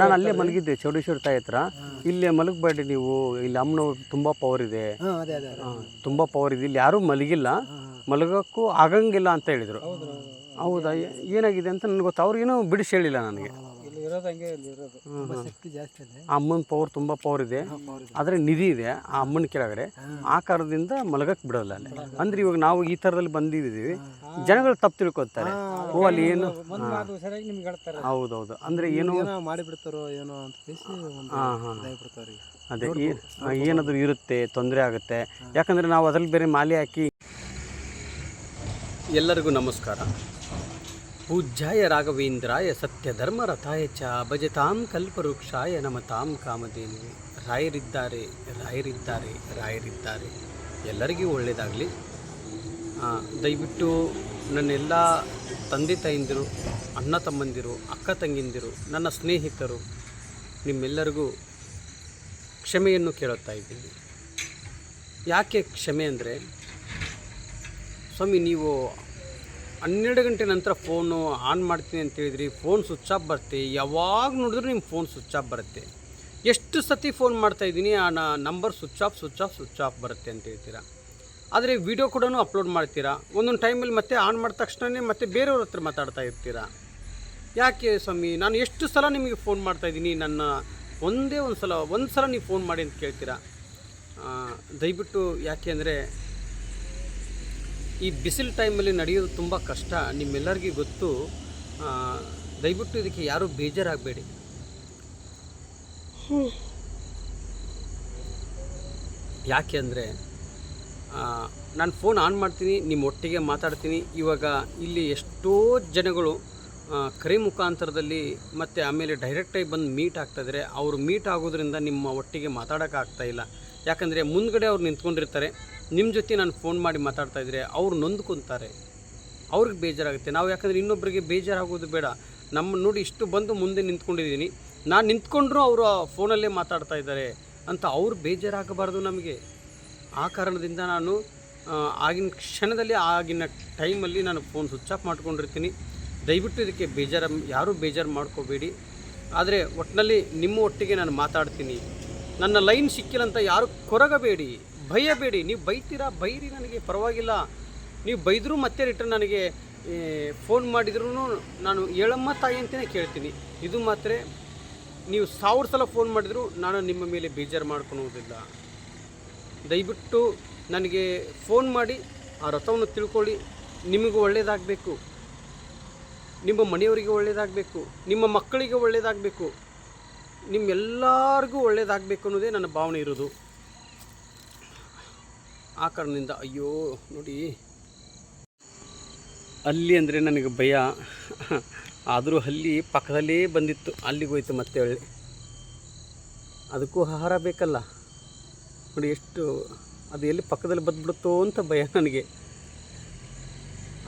ನಾನು ಅಲ್ಲೇ ಮಲಗಿದ್ದೆ ಚೌಡೇಶ್ವರ ತಾಯಿ ಹತ್ರ. ಇಲ್ಲೇ ಮಲಗಬೇಡಿ ನೀವು ಇಲ್ಲಿ ಅಮ್ಮನವ್ರು ತುಂಬ ಪವರ್ ಇದೆ. ತುಂಬ ಪವರ್ ಇದೆ. ಇಲ್ಲಿ ಯಾರೂ ಮಲಗಿಲ್ಲ. ಮಲಗೋಕ್ಕೂ ಆಗಂಗಿಲ್ಲ ಅಂತ ಹೇಳಿದರು. ಹೌದಾ ಏನಾಗಿದೆ ಅಂತ ನನಗೆ ಗೊತ್ತು? ಅವ್ರಿಗೇನು ಬಿಡಿಸಿ ಹೇಳಿಲ್ಲ ನನಗೆ. ಇರೋದು ಹಂಗೆ ಇಲ್ಲಿ ಇರೋದು. ತುಂಬ ಶಕ್ತಿ ಜಾಸ್ತಿ ಇದೆ. ಆ ಅಮ್ಮನ ಪವರ್ ತುಂಬ ಪವರ್ ಇದೆ. ಆದ್ರೆ ನಿಧಿ ಇದೆ ಆ ಅಮ್ಮನ ಕೆಳಗಡೆ. ಆಕಾರದಿಂದ ಮಲಗಕ್ಕೆ ಬಿಡೋಲ್ಲ ಅಲ್ಲಿ. ಅಂದ್ರೆ ಇವಾಗ ನಾವು ಈ ಥರದಲ್ಲಿ ಬಂದಿದ್ದೀವಿ. ಜನಗಳು ತಪ್ಪು ತಿಳ್ಕೊತಾರೆ ಓ ಅಲ್ಲಿ ಏನು? ಮುಂದೆ ಮಾತು ಸರಿಯಾಗಿ ನಿಮ್ಗೆ ಹೇಳ್ತಾರೆ. ಹೌದೌದು. ಅಂದರೆ ಏನು? ಏನೋ ಮಾಡಿಬಿಡ್ತಾರೋ ಏನೋ ಅಂತ ಕೇಸಿ ಒಂದು ಹಾಂ ಹಾಂ ಇದಾಗ್ಬಿಡ್ತಾವ್ರಿ ಅದೇ ಏನಾದರೂ ಇರುತ್ತೆ ತೊಂದರೆ ಆಗುತ್ತೆ. ಯಾಕಂದ್ರೆ ನಾವು ಅದ್ರಲ್ಲಿ ಬೇರೆ ಮಾಲೆ ಹಾಕಿ ಎಲ್ಲರಿಗೂ ನಮಸ್ಕಾರ. ಪೂಜ್ಯಾಯ ರಾಘವೇಂದ್ರಾಯ ಸತ್ಯ ಧರ್ಮ ರಥಾಯ ಚ ಭಜತಾಂ ಕಲ್ಪವೃಕ್ಷಾಯ ನಮತಾಂ ಕಾಮಧೇನು. ರಾಯರಿದ್ದಾರೆ ರಾಯರಿದ್ದಾರೆ ರಾಯರಿದ್ದಾರೆ. ಎಲ್ಲರಿಗೂ ಒಳ್ಳೆಯದಾಗಲಿ ದಯವಿಟ್ಟು ನನ್ನೆಲ್ಲ ತಂದೆ ತಾಯಿಂದಿರು, ಅಣ್ಣ ತಮ್ಮಂದಿರು, ಅಕ್ಕ ತಂಗಿಂದಿರು, ನನ್ನ ಸ್ನೇಹಿತರು, ನಿಮ್ಮೆಲ್ಲರಿಗೂ ಕ್ಷಮೆಯನ್ನು ಕೇಳುತ್ತಾ ಇದ್ದೀನಿ. ಯಾಕೆ ಕ್ಷಮೆ ಅಂದರೆ, ಸ್ವಾಮಿ, ನೀವು ಹನ್ನೆರಡು ಗಂಟೆ ನಂತರ ಫೋನು ಆನ್ ಮಾಡ್ತೀನಿ ಅಂತ ಹೇಳಿದ್ರಿ, ಫೋನ್ ಸ್ವಿಚ್ ಆಫ್ ಬರುತ್ತೆ. ಯಾವಾಗ ನೋಡಿದ್ರೂ ನಿಮ್ಮ ಫೋನ್ ಸ್ವಿಚ್ ಆಫ್ ಬರುತ್ತೆ. ಎಷ್ಟು ಸತಿ ಫೋನ್ ಮಾಡ್ತಾ ಇದ್ದೀನಿ, ಆ number switch off switch off switch off ಬರುತ್ತೆ ಅಂತ ಹೇಳ್ತೀರಾ? ಆದರೆ ವಿಡಿಯೋ ಕೂಡ ಅಪ್ಲೋಡ್ ಮಾಡ್ತೀರಾ? ಒಂದೊಂದು ಟೈಮಲ್ಲಿ ಮತ್ತೆ ಆನ್ ಮಾಡಿದ ತಕ್ಷಣವೇ ಮತ್ತೆ ಬೇರೆಯವ್ರ ಹತ್ರ ಮಾತಾಡ್ತಾ ಇರ್ತೀರಾ? ಯಾಕೆ ಸ್ವಾಮಿ? ನಾನು ಎಷ್ಟು ಸಲ ನಿಮಗೆ ಫೋನ್ ಮಾಡ್ತಾ ಇದ್ದೀನಿ, ನನ್ನ ಒಂದೇ ಒಂದು ಸಲ ಒಂದು ಸಲ ನೀವು ಫೋನ್ ಮಾಡಿ ಅಂತ ಕೇಳ್ತೀರಾ? ದಯವಿಟ್ಟು ಯಾಕೆ ಅಂದರೆ ಈ ಬಿಸಿಲು ಟೈಮಲ್ಲಿ ನಡೆಯೋದು ತುಂಬ ಕಷ್ಟ. ನಿಮ್ಮೆಲ್ಲರಿಗೂ ಗೊತ್ತು. ದಯವಿಟ್ಟು ಇದಕ್ಕೆ ಯಾರೂ ಬೇಜಾರಾಗಬೇಡಿ. ಯಾಕೆ ಅಂದರೆ ನಾನು ಫೋನ್ ಆನ್ ಮಾಡ್ತೀನಿ ನಿಮ್ಮ ಒಟ್ಟಿಗೆ ಮಾತಾಡ್ತೀನಿ. ಇವಾಗ ಇಲ್ಲಿ ಎಷ್ಟೋ ಜನಗಳು ಕರೆ ಮುಖಾಂತರದಲ್ಲಿ ಮತ್ತು ಆಮೇಲೆ ಡೈರೆಕ್ಟಾಗಿ ಬಂದು ಮೀಟ್ ಆಗ್ತಾಯಿದ್ದಾರೆ ಅವರು ಮೀಟ್ ಆಗೋದ್ರಿಂದ ನಿಮ್ಮ ಒಟ್ಟಿಗೆ ಮಾತಾಡೋಕ್ಕಾಗ್ತಾಯಿಲ್ಲ ಇಲ್ಲ. ಯಾಕಂದರೆ ಮುಂದ್ಗಡೆ ಅವ್ರು ನಿಂತ್ಕೊಂಡಿರ್ತಾರೆ. ನಿಮ್ಮ ಜೊತೆ ನಾನು ಫೋನ್ ಮಾಡಿ ಮಾತಾಡ್ತಾ ಇದ್ದರೆ ಅವ್ರು ನೊಂದ್ಕೊತಾರೆ ಅವ್ರಿಗೆ ಬೇಜಾರಾಗುತ್ತೆ. ನಾವು ಯಾಕಂದರೆ ಇನ್ನೊಬ್ಬರಿಗೆ ಬೇಜಾರಾಗೋದು ಬೇಡ. ನಮ್ಮ ನೋಡಿ ಇಷ್ಟು ಬಂದು ಮುಂದೆ ನಿಂತ್ಕೊಂಡಿದ್ದೀನಿ. ನಾನು ನಿಂತ್ಕೊಂಡ್ರೂ ಅವರು ಫೋನಲ್ಲೇ ಮಾತಾಡ್ತಾ ಇದ್ದಾರೆ ಅಂತ ಅವ್ರು ಬೇಜಾರಾಗಬಾರ್ದು ನಮಗೆ. ಆ ಕಾರಣದಿಂದ ನಾನು ಆಗಿನ ಕ್ಷಣದಲ್ಲಿ, ಆಗಿನ ಟೈಮಲ್ಲಿ ನಾನು ಫೋನ್ ಸ್ವಿಚ್ ಆಫ್ ಮಾಡ್ಕೊಂಡಿರ್ತೀನಿ. ದಯವಿಟ್ಟು ಇದಕ್ಕೆ ಬೇಜಾರು, ಯಾರೂ ಬೇಜಾರು ಮಾಡ್ಕೋಬೇಡಿ. ಆದರೆ ಒಟ್ಟಿನಲ್ಲಿ ನಿಮ್ಮ ಒಟ್ಟಿಗೆ ನಾನು ಮಾತಾಡ್ತೀನಿ. ನನ್ನ ಲೈನ್ ಸಿಕ್ಕಿಲ್ಲ ಅಂತ ಯಾರು ಕೊರಗಬೇಡಿ. ಭಯಬೇಡಿ, ನೀವು ಬೈತೀರಾ, ಬೈರಿ ನನಗೆ, ಪರವಾಗಿಲ್ಲ. ನೀವು ಬೈದರೂ ಮತ್ತೆ ರಿಟರ್ನ್ ನನಗೆ ಫೋನ್ ಮಾಡಿದ್ರೂ ನಾನು ಏಳಮ್ಮ ತಾಯಿ ಅಂತಲೇ ಕೇಳ್ತೀನಿ. ಇದು ಮಾತ್ರ ನೀವು ಸಾವಿರ ಸಲ ಫೋನ್ ಮಾಡಿದರೂ ನಾನು ನಿಮ್ಮ ಮೇಲೆ ಬೇಜಾರು ಮಾಡ್ಕೊಳೋದಿಲ್ಲ ದಯವಿಟ್ಟು ನನಗೆ ಫೋನ್ ಮಾಡಿ, ಆ ರಥವನ್ನು ತಿಳ್ಕೊಳ್ಳಿ. ನಿಮಗೂ ಒಳ್ಳೆಯದಾಗಬೇಕು ನಿಮ್ಮ ಮನೆಯವರಿಗೆ ಒಳ್ಳೆಯದಾಗಬೇಕು ನಿಮ್ಮ ಮಕ್ಕಳಿಗೆ ಒಳ್ಳೆಯದಾಗಬೇಕು ನಿಮ್ಮೆಲ್ಲರಿಗೂ ಒಳ್ಳೆಯದಾಗಬೇಕು ಅನ್ನೋದೇ ನನ್ನ ಭಾವನೆ ಇರೋದು. ಆ ಕಾರಣದಿಂದ ಅಯ್ಯೋ, ನೋಡಿ. ಅಲ್ಲಿ ಅಂದರೆ ನನಗೆ ಭಯ. ಆದರೂ ಅಲ್ಲಿ ಪಕ್ಕದಲ್ಲೇ ಬಂದಿತ್ತು. ಅಲ್ಲಿಗೆ ಹೋಯ್ತು ಮತ್ತೆ ಒಳ್ಳೆ. ಅದಕ್ಕೂ ಆಹಾರ ಬೇಕಲ್ಲ. ನೋಡಿ ಎಷ್ಟು, ಅದು ಎಲ್ಲಿ ಪಕ್ಕದಲ್ಲಿ ಬಂದ್ಬಿಡುತ್ತೋ ಅಂತ ಭಯ ನನಗೆ.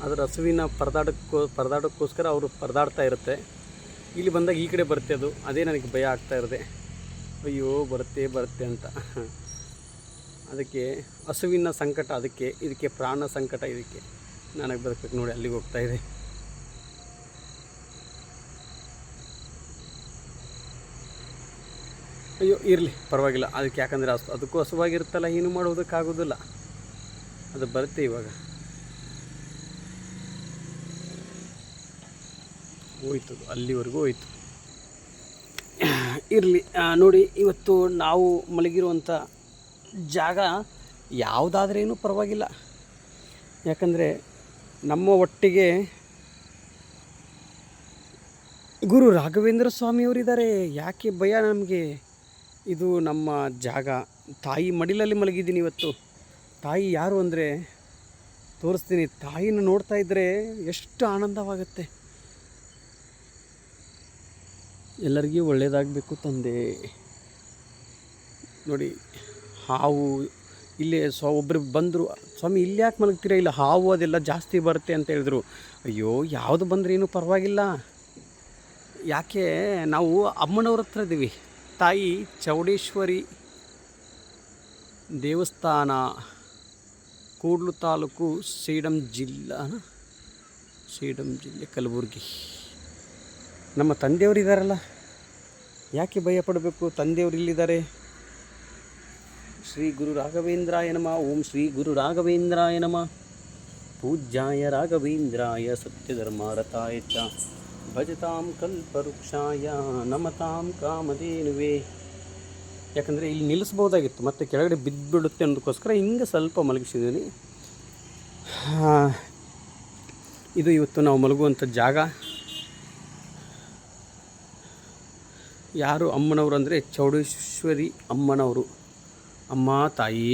ಅದರ ಹಸುವಿನ ಪರದಾಡಕ್ಕೋ, ಪರದಾಡೋಕ್ಕೋಸ್ಕರ ಅವರು ಪರದಾಡ್ತಾ ಇರುತ್ತೆ. ಇಲ್ಲಿ ಬಂದಾಗ ಈ ಕಡೆ ಬರುತ್ತೆ ಅದು. ಅದೇ ನನಗೆ ಭಯ ಆಗ್ತಾ ಇರದೆ. ಅಯ್ಯೋ, ಬರುತ್ತೆ ಬರುತ್ತೆ ಅಂತ. ಅದಕ್ಕೆ ಹಸುವಿನ ಸಂಕಟ ಅದಕ್ಕೆ, ಇದಕ್ಕೆ ಪ್ರಾಣ ಸಂಕಟ ಇದಕ್ಕೆ. ನನಗೆ ಬದುಕಬೇಕು ನೋಡಿ ಅಲ್ಲಿಗೆ ಹೋಗ್ತಾ ಇದೆ. ಅಯ್ಯೋ, ಇರಲಿ, ಪರವಾಗಿಲ್ಲ. ಅದಕ್ಕೆ ಯಾಕಂದರೆ ಹಸು, ಅದಕ್ಕೂ ಹಸುವಾಗಿರುತ್ತಲ್ಲ, ಏನು ಮಾಡೋದಕ್ಕಾಗೋದಿಲ್ಲ ಅದು ಬರುತ್ತೆ ಇವಾಗ. ಹೋಯ್ತು ಅಲ್ಲಿವರೆಗೂ ಹೋಯ್ತು. ಇರಲಿ ನೋಡಿ, ಇವತ್ತು ನಾವು ಮಲಗಿರುವಂಥ ಜಾಗ ಯಾವುದಾದ್ರೇನು ಪರವಾಗಿಲ್ಲ. ಯಾಕಂದರೆ ನಮ್ಮ ಒಟ್ಟಿಗೆ ಗುರು ರಾಘವೇಂದ್ರ ಸ್ವಾಮಿಯವರಿದ್ದಾರೆ. ಯಾಕೆ ಭಯ ನಮಗೆ? ಇದು ನಮ್ಮ ಜಾಗ. ತಾಯಿ ಮಡಿಲಲ್ಲಿ ಮಲಗಿದ್ದೀನಿ ಇವತ್ತು. ತಾಯಿ ಯಾರು ಅಂದರೆ ತೋರಿಸ್ತೀನಿ. ತಾಯಿನ ನೋಡ್ತಾ ಇದ್ದರೆ ಎಷ್ಟು ಆನಂದವಾಗುತ್ತೆ. ಎಲ್ಲರಿಗೂ ಒಳ್ಳೆಯದಾಗಬೇಕು ತಂದೆ. ನೋಡಿ. ಹಾವು ಇಲ್ಲೇ ಸ್ವ ಒಬ್ಬರು ಬಂದರು, ಸ್ವಾಮಿ, ಇಲ್ಲಿ ಯಾಕೆ ಮಲಗ್ತೀರ? ಇಲ್ಲ, ಹಾವು ಅದೆಲ್ಲ ಜಾಸ್ತಿ ಬರುತ್ತೆ ಅಂತ ಹೇಳಿದ್ರು. ಅಯ್ಯೋ, ಯಾವುದು ಬಂದ್ರೇನು ಪರವಾಗಿಲ್ಲ. ಯಾಕೆ, ನಾವು ಅಮ್ಮನವ್ರ ಹತ್ರ ಇದ್ದೀವಿ ತಾಯಿ ಚೌಡೇಶ್ವರಿ ದೇವಸ್ಥಾನ, ಕೂಡ್ಲು ತಾಲೂಕು ಸೇಡಂ ಜಿಲ್ಲಾ ಸೇಡಂ ಜಿಲ್ಲೆ ಕಲಬುರಗಿ. ನಮ್ಮ ತಂದೆಯವರು ಇದ್ದಾರಲ್ಲ ಯಾಕೆ ಭಯ ಪಡಬೇಕು? ತಂದೆಯವರು ಇಲ್ಲಿದ್ದಾರೆ. ಶ್ರೀ ಗುರು ರಾಘವೇಂದ್ರಾಯ ನಮಃ. ಓಂ ಶ್ರೀ ಗುರು ರಾಘವೇಂದ್ರಾಯ ನಮಃ. ಪೂಜ್ಯಾಯ ರಾಘವೇಂದ್ರಾಯ ಸತ್ಯಧರ್ಮಾರತಾಯ ಚ. ಭಜತಾಂ ಕಲ್ಪವೃಕ್ಷಾಯ, ನಮತಾಂ ಕಾಮಧೇನುವೆ. ಯಾಕಂದರೆ ಇಲ್ಲಿ ನಿಲ್ಲಿಸ್ಬೋದಾಗಿತ್ತು ಮತ್ತೆ ಕೆಳಗಡೆ ಬಿದ್ದುಬಿಡುತ್ತೆ ಅನ್ನೋದಕ್ಕೋಸ್ಕರ ಹಿಂಗೆ ಸ್ವಲ್ಪ ಮಲಗಿಸಿದ್ದೀನಿ. ಇದು ಇವತ್ತು ನಾವು ಮಲಗುವಂಥ ಜಾಗ. ಯಾರು ಅಮ್ಮನವರು ಅಂದರೆ ಚೌಡೇಶ್ವರಿ ಅಮ್ಮನವರು. ಅಮ್ಮ, ತಾಯಿ,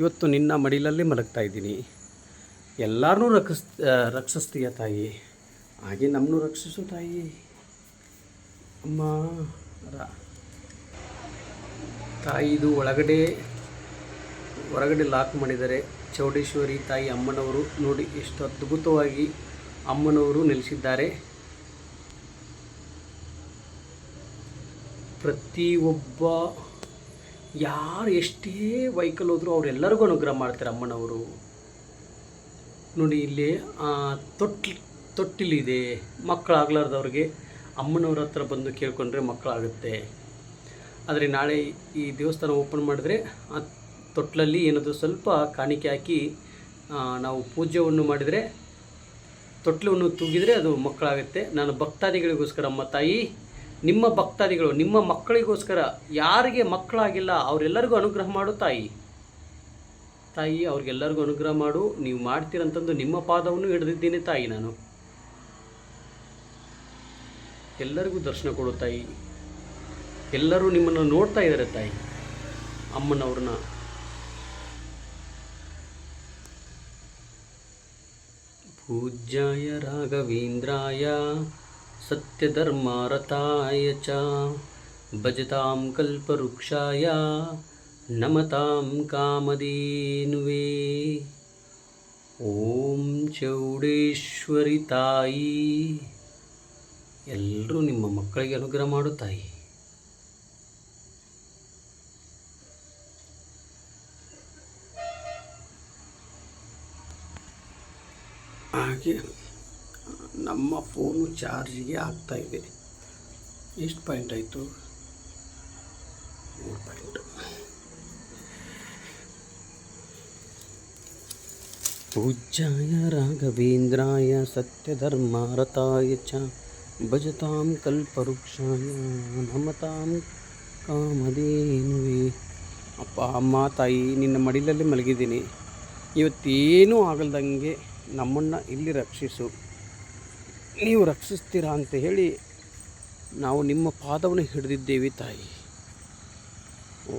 ಇವತ್ತು ನಿನ್ನ ಮಡಿಲಲ್ಲಿ ಮಲಗ್ತಾ ಇದ್ದೀನಿ. ಎಲ್ಲರನ್ನೂ ರಕ್ಷಿಸ್ ರಕ್ಷಿಸ್ತೀಯ ತಾಯಿ. ಹಾಗೆ ನಮ್ಮನ್ನು ರಕ್ಷಿಸು ತಾಯಿ. ಅಮ್ಮ ತಾಯಿದು ಒಳಗಡೆ, ಹೊರಗಡೆ ಲಾಕ್ ಮಾಡಿದರೆ ಚೌಡೇಶ್ವರಿ ತಾಯಿ ಅಮ್ಮನವರು ನೋಡಿ ಎಷ್ಟು ಅದ್ಭುತವಾಗಿ ಅಮ್ಮನವರು ನೆಲೆಸಿದ್ದಾರೆ. ಪ್ರತಿಯೊಬ್ಬ ಯಾರು ಎಷ್ಟೇ ವೆಹಿಕಲ್ ಹೋದರೂ ಅವರೆಲ್ಲರಿಗೂ ಅನುಗ್ರಹ ಮಾಡ್ತಾರೆ ಅಮ್ಮನವರು. ನೋಡಿ ಇಲ್ಲಿ ತೊಟ್ಟಿ ತೊಟ್ಟಿಲಿದೆ. ಮಕ್ಕಳಾಗ್ಲಾರ್ದವ್ರಿಗೆ ಅಮ್ಮನವ್ರ ಹತ್ರ ಬಂದು ಕೇಳ್ಕೊಂಡ್ರೆ ಮಕ್ಕಳಾಗುತ್ತೆ. ಆದರೆ ನಾಳೆ ಈ ದೇವಸ್ಥಾನ ಓಪನ್ ಮಾಡಿದ್ರೆ ಆ ತೊಟ್ಲಲ್ಲಿ ಏನಾದರೂ ಸ್ವಲ್ಪ ಕಾಣಿಕೆ ಹಾಕಿ ನಾವು ಪೂಜೆಯನ್ನು ಮಾಡಿದರೆ ತೊಟ್ಲವನ್ನು ತೂಗಿದರೆ ಅದು ಮಕ್ಕಳಾಗುತ್ತೆ. ನಾನು ಭಕ್ತಾದಿಗಳಿಗೋಸ್ಕರ ಅಮ್ಮ ತಾಯಿ ನಿಮ್ಮ ಭಕ್ತಾದಿಗಳು, ನಿಮ್ಮ ಮಕ್ಕಳಿಗೋಸ್ಕರ ಯಾರಿಗೆ ಮಕ್ಕಳಾಗಿಲ್ಲ, ಅವರೆಲ್ಲರಿಗೂ ಅನುಗ್ರಹ ಮಾಡು ತಾಯಿ. ತಾಯಿ, ಅವ್ರಿಗೆಲ್ಲರಿಗೂ ಅನುಗ್ರಹ ಮಾಡು. ನೀವು ಮಾಡ್ತೀರಂತಂದು ನಿಮ್ಮ ಪಾದವನ್ನು ಹಿಡಿದಿದ್ದೀನಿ ತಾಯಿ ನಾನು. ಎಲ್ಲರಿಗೂ ದರ್ಶನ ಕೊಡು ತಾಯಿ. ಎಲ್ಲರೂ ನಿಮ್ಮನ್ನು ನೋಡ್ತಾ ಇದ್ದಾರೆ ತಾಯಿ. ಅಮ್ಮನವ್ರನ್ನ. ಪೂಜ್ಯಾಯ ರಾಘವೇಂದ್ರಾಯ. ಸತ್ಯಧರ್ಮಾರತಾಯ ಚ ಭಜತಾಂ ಕಲ್ಪವೃಕ್ಷಾಯ ನಮತಾಂ ಕಾಮದೇನುವೇ ಓಂ ಚೌಡೇಶ್ವರಿ ತಾಯಿ ಎಲ್ಲರೂ ನಿಮ್ಮ ಮಕ್ಕಳಿಗೆ ಅನುಗ್ರಹ ಮಾಡು ತಾಯಿ. ಹಾಗೆ. ನಮ್ಮ ಫೋನು ಚಾರ್ಜಿಗೆ ಆಗ್ತಾ ಇದೆ. ಎಷ್ಟು ಪಾಯಿಂಟ್ ಆಯಿತು? ಮೂರು ಪಾಯಿಂಟು. ಪೂಜ್ಯಾಯ ರಾಘವೇಂದ್ರಾಯ ಸತ್ಯಧರ್ಮಾರತಾಯ ಚ ಭಜತಾಂ ಕಲ್ಪವೃಕ್ಷಾಯ ನಮತಾಂ ಕಾಮಧೇನುವೆ. ಅಪ್ಪ, ಅಮ್ಮ, ತಾಯಿ, ನಿನ್ನ ಮಡಿಲಲ್ಲಿ ಮಲಗಿದ್ದೀನಿ. ಇವತ್ತೇನೂ ಆಗಲ್ದಂಗೆ ನಮ್ಮನ್ನು ಇಲ್ಲಿ ರಕ್ಷಿಸು. ನೀವು ರಕ್ಷಿಸ್ತೀರಾ ಅಂತ ಹೇಳಿ ನಾವು ನಿಮ್ಮ ಪಾದವನ್ನು ಹಿಡಿದಿದ್ದೇವೆ ತಾಯಿ ಓ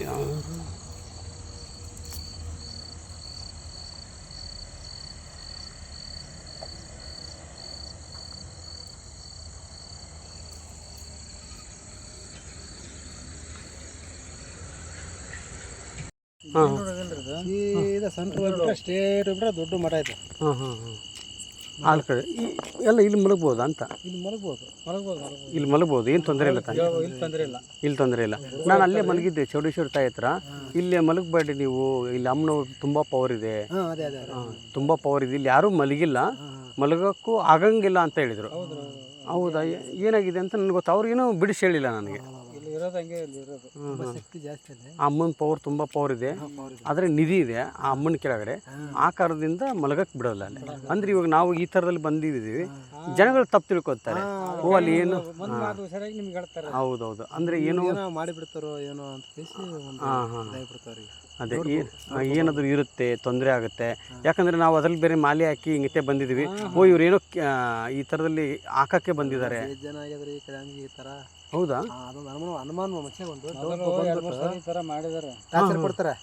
ಯಾರು ಹಾಂ. ಸೀದಾ ಸೆಂಟ್ರ್ ಹೋಗ್ಬಿಟ್ರೆ ಸ್ಟೇಟ್ ಹೋಗ್ಬಿಟ್ರೆ ದೊಡ್ಡ ಮಠ ಐತೆ ಹಾಂ ಹಾಂ ಹಾಂ. ಆಲ್ ಕಡೆ. ಎಲ್ಲ ಇಲ್ಲಿ ಮಲಗ್ಬೋದಾ ಅಂತ? ಇಲ್ಲಿ ಮಲಗ್ಬೋದು ಮಲಗ್ಬೋದು ಮಲಗ್ಬೋದು. ಇಲ್ಲಿ ಮಲಗ್ಬೋದು. ಏನು ತೊಂದರೆ ಇಲ್ಲ ತಾನೆ? ಇಲ್ಲಿ ತೊಂದರೆ ಇಲ್ಲ. ಇಲ್ಲಿ ತೊಂದರೆ ಇಲ್ಲ. ನಾನು ಅಲ್ಲೇ ಮಲಗಿದ್ದೆ ಚೌಡೇಶ್ವರ ತಾಯಿ ಹತ್ರ. ಇಲ್ಲೇ ಮಲಗಬೇಡಿ ನೀವು. ಇಲ್ಲಿ ಅಮ್ಮನವ್ರು ತುಂಬ ಪವರ್ ಇದೆ. ಹಾಂ ಅದೇ ಅದೇ ಅದೇ. ಹಾಂ ತುಂಬ ಪವರ್ ಇದೆ. ಇಲ್ಲಿ ಯಾರೂ ಮಲಗಿಲ್ಲ. ಮಲಗೋಕ್ಕೂ ಆಗಂಗಿಲ್ಲ ಅಂತ ಹೇಳಿದರು. ಹೌದಾ ಏ- ಏನಾಗಿದೆ ಅಂತ ನನಗೆ ಗೊತ್ತು. ಅವ್ರಿಗೇನು ಬಿಡಿಸಿ ಹೇಳಿಲ್ಲ ನನಗೆ. ಇರೋದು ಹಂಗೆ ಇಲ್ಲಿ ಇರೋದು. ತುಂಬ ಶಕ್ತಿ ಜಾಸ್ತಿ ಇದೆ ಆ ಅಮ್ಮನ ಪವರ್ ತುಂಬ ಪವರ್ ಇದೆ. ಆದರೆ ನಿಧಿ ಇದೆ ಆ ಅಮ್ಮನ ಕೆಳಗಡೆ. ಆ ಕಾರಣದಿಂದ ಮಲಗಕ್ಕೆ ಬಿಡೋಲ್ಲ ಅಲ್ಲಿ. ಅಂದ್ರೆ ಇವಾಗ ನಾವು ಈ ಥರದಲ್ಲಿ ಬಂದಿದ್ದೀವಿ. ಜನಗಳು ತಪ್ಪು ತಿಳ್ಕೊತಾರೆ. ಓ ಅಲ್ಲಿ ಏನು? ಮುಂದೆ ಮಾತು ಸರಿಯಾಗಿ ನಿಮ್ಗೆ ಹೇಳ್ತಾರೆ. ಹೌದೌದು. ಅಂದರೆ ಏನು? ಏನೋ ಮಾಡಿಬಿಡ್ತಾರೋ ಏನೋ ಅಂತ ಕೇಸಿ ಒಂದು ಅದೇ ಏನಾದ್ರೂ ಇರುತ್ತೆ ತೊಂದರೆ ಆಗುತ್ತೆ. ಯಾಕಂದರೆ ನಾವು ಅದ್ರಲ್ಲಿ ಬೇರೆ ಮಾಲೆ ಹಾಕಿ ಹಿಂಗತ್ತೆ ಬಂದಿದ್ದೀವಿ. ಓ ಇವ್ರು ಏನೋ ಈ ಥರದಲ್ಲಿ ಹಾಕಕ್ಕೆ ಬಂದಿದ್ದಾರೆ. ಜನ ಈ ಕಡೆ ಹಂಗೆ ಈ ಥರ ಹೌದಾ? ಆ, ಹನುಮಾನ್ ಅನುಮಾನ ಮನುಷ್ಯ ಒಂದು ಈ ಥರ ಮಾಡಿದಾರೆ. ಟಾರ್ಚರ್ ಕೊಡ್ತಾರೆ?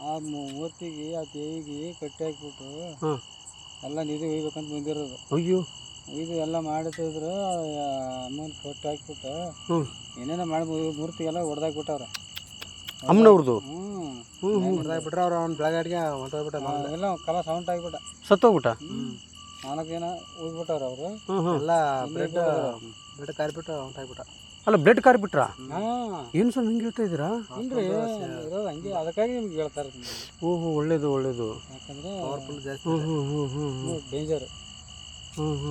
ಆ ಮೂರ್ತಿಗೆ ಆ ದೇವಿಗೆ ಕಟ್ಟಿ ಹಾಕ್ಬಿಟ್ಟು ಎಲ್ಲ ನಿಧಿ ಒಯ್ಬೇಕಂತ ಬಂದಿರೋದು. ಅಯ್ಯೋ. ಇದು ಎಲ್ಲ ಮಾಡ್ತಿದ್ರು ಅಮ್ಮನ ಕಟ್ಟಿ ಹಾಕ್ಬಿಟ್ಟು ಹ್ಞೂ ಏನೇನೋ ಮಾಡಿ ಮೂರ್ತಿಗೆಲ್ಲ ಹೊಡೆದಾಕ್ಬಿಟ್ಟವ್ರೆ ಅಮ್ಮನವ್ರದ್ದು ಹ್ಞೂ ಹ್ಞೂ ಹ್ಞೂ ಹೊಡೆದಾಗ್ಬಿಟ್ರೆ ಅವ್ರು ಅವ್ನ ಬೆಳಗಾಡಿಗೆ ಹೊಂಟೋಗ್ಬಿಟ್ಟ ಎಲ್ಲ ಕಲ ಸೌಂಟ್ ಆಗಿಬಿಟ್ಟ. ಸತ್ತೋಗ್ಬಿಟ್ಟ? ನಾಲ್ಕು ಜನ ಹೋಗ್ಬಿಟ್ಟವ್ರ ಅವರು. ಎಲ್ಲ ಬ್ರೆಡ್ ಬ್ರೆಡ್ ಕಾರಿಬಿಟ್ಟು ಹೊಂಟಾಗ್ಬಿಟ್ಟ. ಅಲ್ಲ ಬ್ಲಡ್ ಕಾರ್ ಬಿಟ್ರಾ? ಹಾಂ. ಏನು ಸರ್ ಹಿಂಗೆ ಹೇಳ್ತಾ ಇದ್ದೀರಾ? ಇಲ್ರಿ ಇರೋದು ಹಂಗೆ ಅದಕ್ಕಾಗಿ ನಿಮ್ಗೆ ಹೇಳ್ತಾರೆ ಓಹೋ ಒಳ್ಳೇದು ಒಳ್ಳೇದು. ಯಾಕಂದ್ರೆ ಪವರ್ಫುಲ್ ಜಾಸ್ತಿ ಹ್ಞೂ ಹ್ಞೂ ಹ್ಞೂ ಹ್ಞೂ ಡೇಂಜರ್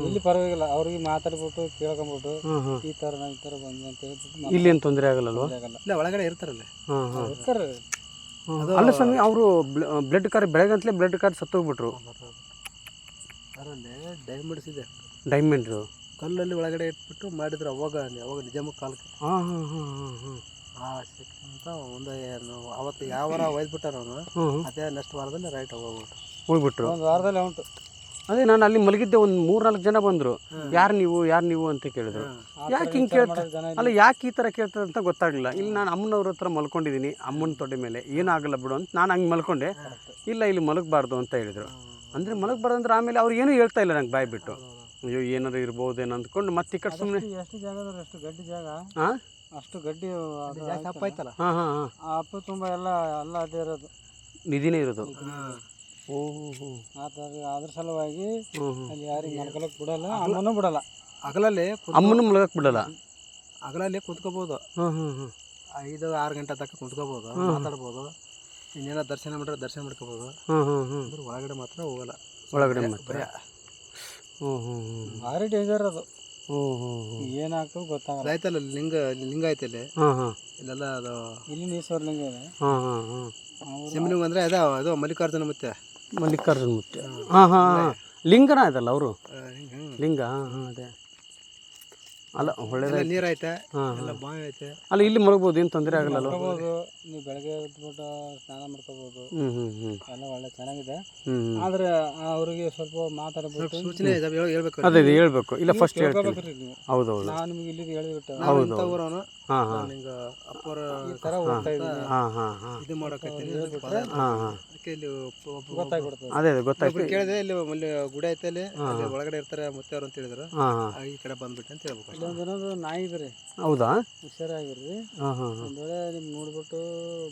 ಇಲ್ಲಿ ಪರವಾಗಿಲ್ಲ ಅವ್ರಿಗೆ ಮಾತಾಡ್ಬಿಟ್ಟು ಕೇಳ್ಕೊಂಬಿಟ್ಟು ಈ ಥರ ನಾವು ಈ ಥರ ಬಂದು ಅಂತ ಹೇಳ್ಬಿಟ್ಟು ಇಲ್ಲಿ ಏನು ತೊಂದರೆ ಆಗಲ್ಲಲ್ವ? ಆಗಲ್ಲ. ಇಲ್ಲ ಒಳಗಡೆ ಇರ್ತಾರಲ್ಲ. ಹಾಂ ಹಾಂ ಇರ್ತಾರೆ. ಅಲ್ಲ ಸ್ವಾಮಿ ಅವರು ಬ್ಲಡ್ ಕಾರ್ ಬೆಳಗಂತಲೇ ಬ್ಲಡ್ ಕಾರ್ ಸತ್ತೋಗ್ಬಿಟ್ರು. ಡೈಮಂಡ್ಸ್ ಇದೆ. ಡೈಮಂಡ್ರು ಕಲ್ಲಲ್ಲಿ ಒಳಗಡೆ ಇಟ್ಬಿಟ್ಟು ಮಾಡಿದ್ರು ಅವಾಗ ಅವಾಗ ನಿಜಾಮ ಕಾಲಕ್ಕೆ. ಹಾಂ ಹಾಂ ಹಾಂ ಹಾಂ ಹಾಂ. ಆ ಸಿಕ್ಕಂತ ಒಂದು ಏನು ಅವತ್ತು ಯಾವ ವಾರ ಒಯ್ದ್ಬಿಟ್ಟಾರ ಅವನು ಅದೇ ನೆಕ್ಸ್ಟ್ ವಾರದಲ್ಲಿ ರೈಟ್ ಹೋಗ್ಬಿಟ್ಟು ಹೋಗ್ಬಿಟ್ರು. ಒಂದು ವಾರದಲ್ಲಿ ಉಂಟು. ಅದೇ ನಾನು ಅಲ್ಲಿ ಮಲಗಿದ್ದೆ ಒಂದು ಮೂರ್ನಾಲ್ಕು ಜನ ಬಂದರು. ಯಾರು ನೀವು ಯಾರು ನೀವು ಅಂತ ಕೇಳಿದ್ರು. ಯಾಕೆ ಹಿಂಗೆ ಕೇಳ್ತಾರೆ ಅಲ್ಲ ಯಾಕೆ ಈ ಥರ ಕೇಳ್ತಾರೆ ಅಂತ ಗೊತ್ತಾಗಲಿಲ್ಲ. ಇಲ್ಲಿ ನಾನು ಅಮ್ಮನವ್ರ ಹತ್ರ ಮಲ್ಕೊಂಡಿದ್ದೀನಿ ಅಮ್ಮನ ತೊಡೆ ಮೇಲೆ. ಏನಾಗಲ್ಲ ಬಿಡು ಅಂತ ನಾನು ಹಂಗೆ ಮಲ್ಕೊಂಡೆ. ಇಲ್ಲ ಇಲ್ಲಿ ಮಲಗಬಾರ್ದು ಅಂತ ಹೇಳಿದರು. ಅಂದರೆ ಮಲಗಬಾರ್ದು ಅಂದ್ರೆ ಆಮೇಲೆ ಅವ್ರು ಏನೂ ಹೇಳ್ತಾ ಇಲ್ಲ ನಂಗೆ ಬಾಯ್ ಬಿಟ್ಟು. ಅಯ್ಯೋ ಏನಾರು ಇರ್ಬೋದೇನೋ ಅಂದ್ಕೊಂಡು ಮತ್ತೆ ಈ ಕಡೆ ಸುಮ್ಮನೆ ಎಷ್ಟು- ಜಾಗ ಅದ್ರ ಅಷ್ಟು ಗಡ್ಡಿ ಜಾಗ? ಹಾಂ ಅಷ್ಟು ಗಡ್ಡಿ ಅದು ಜಾಸ್ತಿ ಅಪ್ಪ ಆಯ್ತಲ್ಲ. ಹಾಂ ಹಾಂ ಹಾಂ. ಆ ಅಪ್ಪು ತುಂಬ ಎಲ್ಲ ಎಲ್ಲ ಅದೇ ಇರೋದು. ನಿಧಿನೇ ಇರೋದು? ಓ ಹೋ ಆ ಥರ ಅದ್ರ ಸಲುವಾಗಿ ಅಲ್ಲಿ ಯಾರಿಗೆ ಮಲ್ಕೊಳಕ್ ಬಿಡಲ್ಲ ಅಮ್ಮನೂ ಬಿಡಲ್ಲ. ಹಗಲಲ್ಲಿ ಅಮ್ಮನೂ ಮಲಗಕ್ಕೆ ಬಿಡಲ್ಲ? ಹಗಲಲ್ಲಿ ಕುತ್ಕೋಬೋದು. ಐದು ಆರು ಗಂಟೆ ತನಕ ಕುಂತ್ಕೋಬೋದು ಮಾತಾಡ್ಬೋದು ಇನ್ನೇನೋ ದರ್ಶನ ಮಾಡಿದ್ರೆ ದರ್ಶನ ಮಾಡ್ಕೋಬೋದು. ಹ್ಞೂ ಹ್ಞೂ ಹ್ಞೂ ಅಂದ್ರೆ ಒಳಗಡೆ ಮಾತ್ರ ಹೋಗಲ್ಲ. ಒಳಗಡೆ ಭಯ ಹ್ಞೂ ಹ್ಞೂ ಹ್ಞೂ ಭಾರಿ ಡೇಂಜರ್ ಅದು. ಹ್ಞೂ ಹ್ಞೂ ಹ್ಞೂ ಏನಾಗ್ತದೆ ಗೊತ್ತಾಗಲ್ಲ. ಆಯ್ತಲ್ಲ ಲಿಂಗ ಲಿಂಗ ಐತೆ ಇಲ್ಲಿ ಹಾಂ ಹಾಂ. ಇಲ್ಲೆಲ್ಲ ಅದು ಇಲ್ಲಿ ನೀಶ್ವರ್ಲಿಂಗ ಇದೆ. ಹಾಂ ಹಾಂ ಹಾಂ. ಅವ್ರು ಅಂದ್ರೆ ಅದ ಅದು ಮಲ್ಲಿಕಾರ್ಜುನ ಮತ್ತೆ ಮಲ್ಲಿಕಾರ್ಜುನ ಮತ್ತೆ ಹಾಂ. ಹಾಂ ಲಿಂಗನ ಆಯ್ತಲ್ಲ ಅವರು. ಲಿಂಗ ಹಾಂ ಹಾಂ ಅದೇ. ಅಲ್ಲ ಒಳ್ಳೇದ ನೀರು ಐತೆ ಹಾಂ ಎಲ್ಲ ಬಾವಿ ಐತೆ? ಅಲ್ಲ ಇಲ್ಲಿ ಮಲಗ್ಬೋದು ಏನು ತೊಂದರೆ ಆಗಲ್ಲ ಮಾಡ್ಕೋಬೋದು ನೀವು ಬೆಳಗ್ಗೆ ಎದ್ಬಿಟ್ಟು ಸ್ನಾನ ಮಾಡ್ಕೋಬೋದು. ಹ್ಞೂ ಹ್ಞೂ ಹ್ಞೂ ಎಲ್ಲ ಒಳ್ಳೆ ಚೆನ್ನಾಗಿದೆ. ಆದ್ರೆ ಅವರಿಗೆ ಸ್ವಲ್ಪ ಮಾತಾಡಬೇಕು ಸೂಚನೆ ಇದೆ ಹೇಳ್- ಹೇಳ್ಬೇಕು. ಅದೇ ಇದು ಹೇಳ್ಬೇಕು. ಇಲ್ಲ ಫಸ್ಟ್ ಹೇಳ್ತೀನಿ ಹೌದೌದು ಹೌದು ಹೌದು. ನಾನು ನಿಮ್ಗೆ ಇಲ್ಲಿ ಹೇಳಿಬಿಟ್ಟು ನಾವು ಅಪ್ಪರ ಇದು ಮಾಡಕತ್ತೀನಿ. ಹಾಂ ಹಾಂ. ಅದಕ್ಕೆ ಇಲ್ಲಿ ಅದೇ ಅದೇ ಗೊತ್ತಾಯ್ತು. ಕೇಳಿದೆ ಇಲ್ಲಿ ಅಲ್ಲಿ ಗುಡಿ ಐತೆ ಅಲ್ಲಿ. ಅಲ್ಲಿ ಒಳಗಡೆ ಇರ್ತಾರೆ ಮತ್ತೆ ಅವ್ರು ಅಂತ ಹೇಳಿದ್ರು. ಹಾಂ ಹಾಂ. ಈ ಕಡೆ ಬಂದ್ಬಿಟ್ಟೆ ಅಂತ ಹೇಳ್ಬೇಕು. ಇಲ್ಲೊಂದು ನಾಯಿ ಇದ್ರಿ ಹೌದಾ? ಹುಷಾರಾಗಿರ್ರಿ. ಹಾಂ ಹಾಂ ಹಾಂ. ಒಂದ್ ವೇಳೆ ನಿಮ್ ನೋಡ್ಬಿಟ್ಟು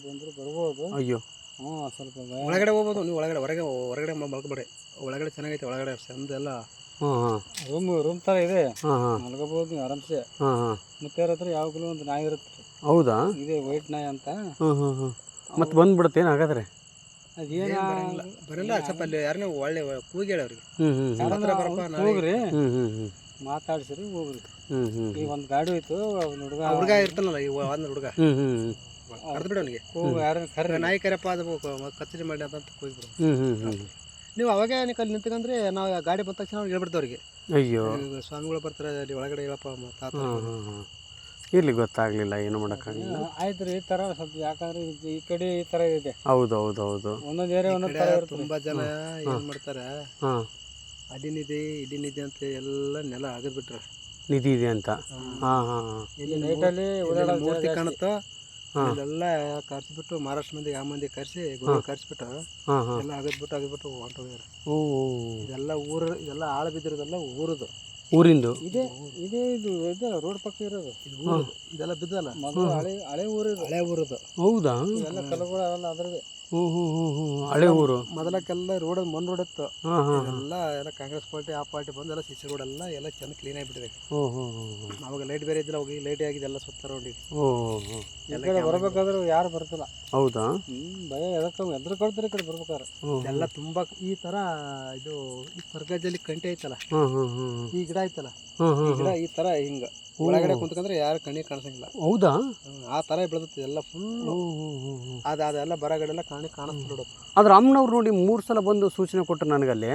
ಬಂದ್ರು ಬರ್ಬೋದು. ಅಯ್ಯೋ. ಹ್ಞೂ ಸ್ವಲ್ಪ ಒಳಗಡೆ ಹೋಗ್ಬೋದು ನೀವು ಒಳಗಡೆ ಹೊರಗೆ ಹೊರಗಡೆ ಮಲ್ಕೊಬೇಡಿ. ಒಳಗಡೆ ಚೆನ್ನಾಗೈತೆ ಒಳಗಡೆ ಚಂದ ಎಲ್ಲ ರೂಮ್ ರೂಮ್ ತರ ಇದೆ. ನೀವು ಆರಾಮ್ಸೆ. ಹಾಂ ಹತ್ರ ಯಾವಾಗಲೂ ಒಂದು ನಾಯಿ ಇರುತ್ತೆ? ಹೌದಾ? ಇದೆ ವೈಟ್ ನಾಯಿ ಅಂತ. ಮತ್ತೆ ಬಂದ್ಬಿಡುತ್ತೆ ಏನು ಹಾಗಾದ್ರೆ? ಅದೇನ ಬರಲ್ಲ ಸ್ವಲ್ಪ ಅಲ್ಲಿ ಯಾರನ್ನ ಒಳ್ಳೆ ಕೂಗಿ ಹೇಳಿ ಅವ್ರಿಗೆ ಹ್ಞೂ ಹ್ಞೂ ಹ್ಞೂ ಬರಪ್ಪ ನಾಳೆ ಹೋಗ್ರಿ. ಮಾತಾಡ್ಸಿರಿ ಹೋಗ್ರಿ. ಈಗ ಒಂದು ಗಾಡಿ ಹೋಯ್ತು ಅವ್ನ ಹುಡುಗ ಹುಡುಗ ಇರ್ತಾನಲ್ಲ ಈ ಒಂದು ಹುಡುಗ. ಕರೆದು ಬಿಡು ಅವನಿಗೆ. ಹೋಗಿ ಯಾರನ್ನ ಕರೆ ನಾಯಿ ಕರೆಪ್ಪ ಅದು ಕಚೇರಿ ಮಾಡಿ ಅಂತ ಕೂಗಿ ಬಿಡು ಹ್ಞೂ ಹ್ಞೂ ಹ್ಞೂ ನೀವು ಅವಾಗ ನೀವು ಅಲ್ಲಿ ನಿಂತ್ಕೊಂಡ್ರೆ ನಾವು ಗಾಡಿ ಬಂದ ತಕ್ಷಣ ಅವ್ರಿಗೆ ಹೇಳ್ಬಿಡ್ತೇವೆ ಅವ್ರಿಗೆ. ಅಯ್ಯೋ. ಸ್ವಾಮಿಗಳು ಬರ್ತಾರೆ ಅಲ್ಲಿ ಒಳಗಡೆ ಹೇಳಪ್ಪ ಇಲ್ಲಿ ತಾತ ಹಾಂ ಹಾಂ ಹಾಂ ಇರಲಿ ಗೊತ್ತಾಗಲಿಲ್ಲ ಏನು ಮಾಡಕ್ಕಾಗಲಿಲ್ಲ. ಆಯ್ತು ರೀ ಈ ತರ ಸ್ವಲ್ಪ ಯಾಕಂದ್ರೆ ಇದು ಈ ಕಡೆ ಈ ತರ ಇದೆ. ಹೌದು ಹೌದು ಹೌದು ಒಂದೊಂದು ಏರಿಯಾ ಒಂದೊಂದು ಥರ ತುಂಬಾ ಜನ ಏನ್ ಮಾಡ್ತಾರೆ? ಹಾಂ. ಅಲ್ಲಿ ನಿಧಿ ಇಲ್ಲಿ ನಿಧಿ ಅಂತ ಎಲ್ಲ ನೆಲ ಅಗದ್ ಬಿಟ್ರ ನಿಧಿ ಇದೆ ಅಂತ. ಹಾ ಹಾಂ ಹಾಂ. ಇಲ್ಲಿ ನೈಟಲ್ಲಿ ಓಡಾಡೋ ಮೂರ್ತಿ ಕಾಣುತ್ತೋ? ಇಲ್ಲೆಲ್ಲ ಕರ್ಸಿಬಿಟ್ಟು ಮಹಾರಾಷ್ಟ್ರ ಮಂದಿ ಯಾವ ಮಂದಿ ಕರ್ಸಿ ಗುರು ಕರ್ಸ್ಬಿಟ್ಟು ಎಲ್ಲ ಅಗದ್ಬಿಟ್ಟು ಅಗದ್ಬಿಟ್ಟು ಹೊಂಟೋಗ್ಯಾರ. ಇದೆಲ್ಲ ಊರ ಇದೆಲ್ಲ ಆಳ ಬಿದ್ದಿರೋದೆಲ್ಲ ಊರದು. ಊರಿಂದು? ಇದೆ ಇದೇ ಇದು ಇದೆ ರೋಡ್ ಪಕ್ಕ ಇರೋದು. ಇದು ಊರದು. ಇದೆಲ್ಲ ಬಿದ್ದಲ್ಲ. ಮೊದಲು ಹಳೆ ಹಳೆ ಊರು ಇದು ಹಳೆ ಊರದು. ಹೌದಾ? ಎಲ್ಲ ಕಲ್ಲುಗಳು ಅವೆಲ್ಲ ಅದ್ರದ್ದೇ. ಹ್ಞೂ ಹ್ಞೂ ಹ್ಞೂ ಹ್ಞೂ ಹಳೆ ಊರು. ಮೊದಲಕ್ಕೆಲ್ಲ ರೋಡ್ ಮಣ್ಣು ರೋಡ್ ಇತ್ತು. ಹಾಂ ಹಾಂ ಎಲ್ಲ ಎಲ್ಲ ಕಾಂಗ್ರೆಸ್ ಪಾರ್ಟಿ ಆ ಪಾರ್ಟಿ ಬಂದು ಎಲ್ಲ ಸಿಸಿ ರೋಡ್ ಎಲ್ಲ ಎಲ್ಲ ಚೆಂದ ಕ್ಲೀನ್ ಆಗಿಬಿಟ್ಟಿದೆ ಓ ಹೋ ಹೋ ಹೋ ಅವಾಗ ಲೈಟ್ ಬೇರೆ ಇದ್ದಿಲ್ಲ ಅವಾಗ ಲೈಟ್ ಆಗಿದೆ ಎಲ್ಲ ಸುತ್ತ ರೋಡ್ ಇದೆ ಎಲ್ಲ ಬರ್ಬೇಕಾದ್ರೆ ಯಾರು ಬರ್ತಿಲ್ಲ ಹೌದಾ? ಭಯ ಎದಕ್ಕೆ ಎದ್ರ ಕೊಡ್ತಾರೆ ಈ ಕಡೆ ಬರ್ಬೇಕಾದ್ರೆ. ಹ್ಞೂ ಎಲ್ಲ ತುಂಬಾ ಈ ತರ ಇದು ಈ ಸ್ವರ್ಗದಲ್ಲಿ ಕಂಟಿ ಐತಲ್ಲ? ಹಾಂ ಹಾಂ ಹಾಂ ಈ ಗಿಡ ಐತಲ್ಲ? ಹಾಂ ಹಾಂ ಈ ಗಿಡ ಈ ತರ ಹಿಂಗ. ಒಳಗಡೆ ಕುಂತ್ಕೊಂಡ್ರೆ ಯಾರು ಕಣ್ಣಿಗೆ ಕಾಣಿಸಂಗಿಲ್ಲ. ಹೌದಾ? ಆ ತರ ಬೆಳೆದತ್ತೆ ಎಲ್ಲ ಫುಲ್ ಅದು ಅದೆಲ್ಲ ಬರಗಡೆಲ್ಲ ಕಾಣಿ ಕಾಣಿಸ್ಬಿಡೋದು ನೋಡು. ಆದ್ರೆ ಅಮ್ಮನವ್ರು ನೋಡಿ ಮೂರು ಸಲ ಬಂದು ಸೂಚನೆ ಕೊಟ್ಟರು ನನಗಲ್ಲಿ.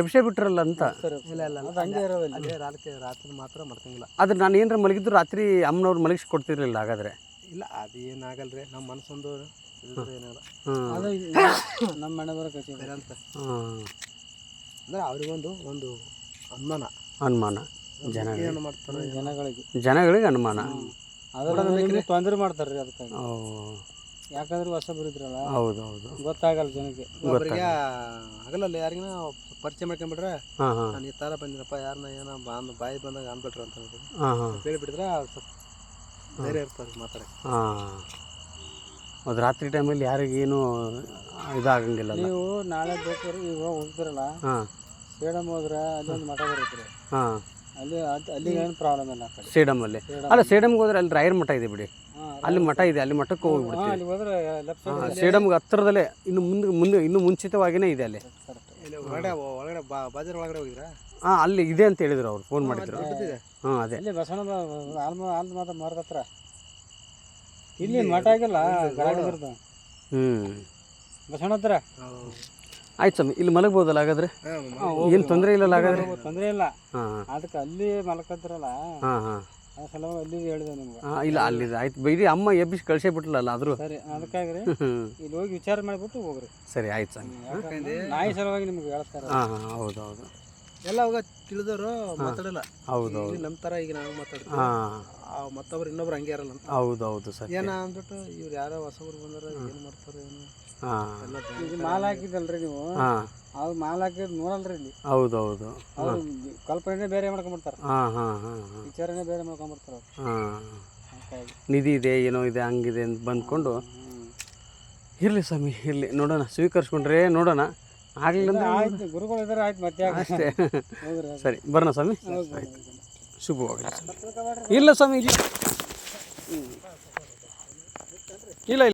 ಎಬ್ಸೆ ಬಿಟ್ರಲ್ಲ ಅಂತ? ಸರಿ ಇಲ್ಲ ಇಲ್ಲ ಅದು ಹಂಗೆ ಇರೋದು ಇಲ್ಲಿ ರಾತ್ರಿ ರಾತ್ರಿ ಮಾತ್ರ ಮಾಡ್ತಂಗಿಲ್ಲ ಆದ್ರೆ ನಾನು ಏನಾರ ಮಲಗಿದ್ರು ರಾತ್ರಿ ಅಮ್ಮನವ್ರು ಮಲಗಿಸಿ ಕೊಡ್ತಿರ್ಲಿಲ್ಲ ಹಾಗಾದ್ರೆ. ಇಲ್ಲ ಅದು ಏನಾಗಲ್ಲ ರೀ ನಮ್ಮ ಮನಸ್ಸೊಂದು ಏನಾಗಲ್ಲ ಅದು ನಮ್ಮ ಮನೆ ಬರೋ ಕಚೇರಿ ಅಂತ. ಅಂದ್ರೆ ಅವ್ರಿಗೊಂದು ಒಂದು ಅನುಮಾನ. ಅನುಮಾನ. ಜನ ಮಾಡ್ತಾರೆ ಜನಗಳಿಗೆ. ಜನಗಳಿಗೆ ಅನುಮಾನ. ನಿಮ್ಗೆ ತೊಂದರೆ ಮಾಡ್ತಾರ್ರಿ ಅದಕ್ಕಾಗಿ. ಓ. ಯಾಕಂದ್ರೆ ಹೊಸ ಬರಿದ್ರಲ್ಲ? ಹೌದು ಹೌದು ಗೊತ್ತಾಗಲ್ಲ ಜನಕ್ಕೆ. ಒಬ್ಬರಿಗೆ ಆಗಲ್ಲ ಯಾರಿಗಿನ ಪರಿಚಯ ಮಾಡ್ಕೊಂಡ್ಬಿಟ್ರೆ ನಾನು ಈ ಥರ ಬಂದಿರಪ್ಪ ಯಾರನ್ನ ಏನೋ ಬಾಂದ್ ಬಾಯಿ ಬಂದಾಗ ಅಂದ್ಬಿಟ್ರು ಅಂತ ಹೇಳ್ಬಿಟ್ಟು. ಹೇಳಿಬಿಟ್ಟಿದ್ರೆ ಸ್ವಲ್ಪ ಬೇರೆ ಇರ್ತಾರೆ ಮಾತಾಡಕ್ಕೆ. ಹಾಂ. ಅದು ರಾತ್ರಿ ಟೈಮಲ್ಲಿ ಯಾರಿಗೇನು ಇದಾಗಂಗಿಲ್ಲ ನೀವು ನಾಳೆ ಬೇಕಾದ್ರೆ ಈಗ ಹೋಗ್ತಿರಲ್ಲ? ಹಾಂ. ಸೇಡಮ್ ಹೋದ್ರೆ ಅಲ್ಲೊಂದು ಮಠ ಬರುತ್ತೆ. ಹಾಂ. ಅಲ್ಲಿ ಅದು ಅಲ್ಲಿಗೆ ಏನು ಪ್ರಾಬ್ಲಮ್ ಇಲ್ಲ ಆ ಕಡೆ. ಸೇಡಮಲ್ಲಿ ಅಲ್ಲ. ಸೇಡಮ್ಗೆ ಹೋದ್ರೆ ಅಲ್ಲಿ ರಾಯರ ಮಠ ಇದೆ ಬಿಡಿ. ಅಲ್ಲಿ ಮಠ ಇದೆ ಅಲ್ಲಿ ಮಠಕ್ಕೆ ಹೋಗ್ಬಿಡ್ತೀವಿ. ಅಲ್ಲಿ ಹೋದ್ರೆ ಲೆಫ್ಟ್ ಸೈಡ್ ಸೇಡಮ್ಗೆ ಹತ್ತಿರದಲ್ಲೇ ಇನ್ನು ಮುಂದೆ ಮುಂದೆ ಇನ್ನು ಮುಂಚಿತವಾಗಿನೇ ಇದೆ ಅಲ್ಲಿ. ಇಲ್ಲಿ ಒಳಗಡೆ ಒಳಗಡೆ ಬಾ ಬಾಜಾರ್ ಒಳಗಡೆ ಹೋಗಿದ್ರಾ ಹಾಂ ಅಲ್ಲಿ ಇದೆ ಅಂತ ಹೇಳಿದ್ರು ಅವ್ರು ಫೋನ್ ಮಾಡಿದ್ರು. ದೊಡ್ಡದಿದೆ. ಹಾಂ ಅದೇ. ಇಲ್ಲಿ ಬಸವಣ್ಣ ಆಲ್ಮ ಆಲ್ದ ಮಾತ್ರ ಮಾರ್ದ ಹತ್ರ. ಇಲ್ಲಿ ಮಠ ಆಗಿಲ್ಲ ಗರಾಗದಿರ್ದು ಹ್ಞೂ ಬಸವಣ್ಣ ಹತ್ರ? ಆಯ್ತು ಸ್ವಾಮಿ ಇಲ್ಲಿ ಮಲಗ್ಬೋದಲ್ಲ ಹಾಗಾದ್ರೆ? ಏನು ತೊಂದರೆ ಇಲ್ಲಲ್ಲ ಹಾಗಾದ್ರೆ? ತೊಂದರೆ ಇಲ್ಲ. ಅದಕ್ಕೆ ಅಲ್ಲಿ ಮಲ್ಕದ್ರಲ್ಲ ಹಾಂ ಹಾಂ. ಆ ಸಲ ಅಲ್ಲಿ ಹೇಳಿದೆ ನಿಮ್ಗೆ. ಹಾಂ ಇಲ್ಲ ಅಲ್ಲಿದೆ ಆಯ್ತು ಬೈರಿ ಅಮ್ಮ ಎಬ್ಬಿಸಿ ಕಳ್ಸೇ ಬಿಟ್ಲಲ್ಲ ಆದರೂ? ಸರಿ ಅದಕ್ಕಾಗ್ರಿ. ಇಲ್ಲಿ ಹೋಗಿ ವಿಚಾರ ಮಾಡಿಬಿಟ್ಟು ಹೋಗ್ರಿ. ಸರಿ ಆಯ್ತು ಸ್ವಾಮಿ. ನಾಯಿ ಸಲುವಾಗಿ ನಿಮ್ಗೆ ಹೇಳ್ತಾರೆ. ಹಾಂ ಹಾಂ ಹೌದು ಹೌದು. ಎಲ್ಲ ಅವಾಗ ತಿಳಿದವರು ಮಾತಾಡಲ್ಲ. ಹೌದು ನಮ್ಮ ಥರ ಈಗ ನಾವು ಮಾತಾಡ್ತೀವಿ. ಹಾಂ ಮತ್ತೊಬ್ರು ಇನ್ನೊಬ್ರು ಹಂಗೆ ಇರಲ್ಲ ಅಂತ. ಹೌದು ಹೌದು ಸರ್ ಏನ ಅಂದ್ಬಿಟ್ಟು ಇವ್ರು ಯಾರೋ ಹೊಸಬ್ರು ಬಂದಾರ ಏನು ಮಾಡ್ತಾರೆ ಏನು? ಹಾಂ. ಎಲ್ಲ ಇದು ಮಾಲ್ ಹಾಕಿದಲ್ರಿ ನೀವು? ಹಾಂ. ಅದು ಮಾಲ್ ಹಾಕಿದ್ ನೋಡಲ್ರಿ ಇಲ್ಲಿ. ಹೌದು ಹೌದು ಅವ್ರು ಕಲ್ಪನೆ ಬೇರೆ ಮಾಡ್ಕೊಂಡ್ಬಿಡ್ತಾರೆ. ಹಾಂ ಹಾಂ ಹಾಂ ಹಾಂ. ವಿಚಾರನೇ ಬೇರೆ ಮಾಡ್ಕೊಂಡ್ಬಿಡ್ತಾರೆ ಅವ್ರು. ಹಾಂ. ಹಾಗಾಗಿ. ನಿಧಿ ಇದೆ ಏನೋ ಇದೆ ಹಂಗಿದೆ ಅಂತ ಬಂದ್ಕೊಂಡು. ಇರಲಿ ಸ್ವಾಮಿ ಇರಲಿ. ನೋಡೋಣ ಸ್ವೀಕರಿಸ್ಕೊಂಡ್ರೆ ನೋಡೋಣ. ಆಗಲಿಲ್ಲ ಆಯ್ತು ಗುರುಗಳು ಇದಾರೆ ಆಯ್ತು ಮತ್ತೆ ಅಷ್ಟೇ. ಸರಿ ಬರೋಣ ಸ್ವಾಮಿ. ಆಯ್ತು ಶುಭವಾಗಲಿ. ಇಲ್ಲ ಸ್ವಾಮಿ ಇಲ್ಲ. ಇಲ್ಲ